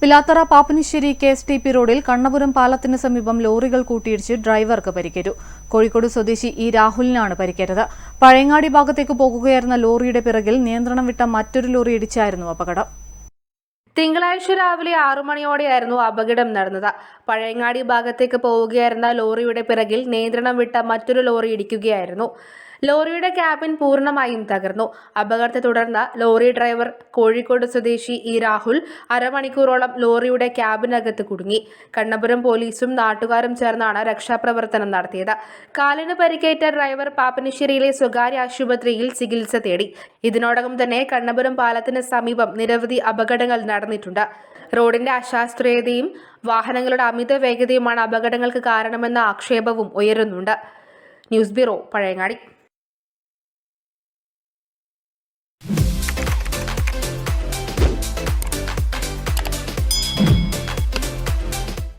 Pilathara Pappinisseri K S T P റോഡിൽ കണ്ണപുരം പാലത്തിന് സമീപം ലോറികൾ കൂട്ടിയിടിച്ച് ഡ്രൈവർക്ക് പരിക്കേറ്റു. കോഴിക്കോട് സ്വദേശി ഇ രാഹുലിനാണ് പരിക്കേറ്റത്. പഴയങ്ങാടി ഭാഗത്തേക്ക് പോകുകയായിരുന്ന ലോറിയുടെ പിറകിൽ നിയന്ത്രണം വിട്ട മറ്റൊരു ലോറി ഇടിച്ചായിരുന്നു അപകടം. തിങ്കളാഴ്ച രാവിലെ ആറു മണിയോടെയായിരുന്നു അപകടം നടന്നത്. പഴയങ്ങാടി ഭാഗത്തേക്ക് പോവുകയായിരുന്ന ലോറിയുടെ പിറകിൽ നിയന്ത്രണം വിട്ട മറ്റൊരു ലോറി ഇടിക്കുകയായിരുന്നു. ലോറിയുടെ ക്യാബിൻ പൂർണമായും തകർന്നു. അപകടത്തെ തുടർന്ന് ലോറി ഡ്രൈവർ കോഴിക്കോട് സ്വദേശി ഇ രാഹുൽ അരമണിക്കൂറോളം ലോറിയുടെ ക്യാബിനകത്ത് കുടുങ്ങി. കണ്ണപുരം പോലീസും നാട്ടുകാരും ചേർന്നാണ് രക്ഷാപ്രവർത്തനം നടത്തിയത്. കാലിന് പരിക്കേറ്റ ഡ്രൈവർ പാപ്പനശ്ശേരിയിലെ സ്വകാര്യ ആശുപത്രിയിൽ ചികിത്സ തേടി. ഇതിനോടകം തന്നെ കണ്ണപുരം പാലത്തിന് സമീപം നിരവധി അപകടങ്ങൾ നടന്നിട്ടുണ്ട്. റോഡിന്റെ അശാസ്ത്രീയതയും വാഹനങ്ങളുടെ അമിത വേഗതയുമാണ് അപകടങ്ങൾക്ക് കാരണമെന്ന ആക്ഷേപവും ഉയരുന്നുണ്ട്. News bureau Pazhayangadi.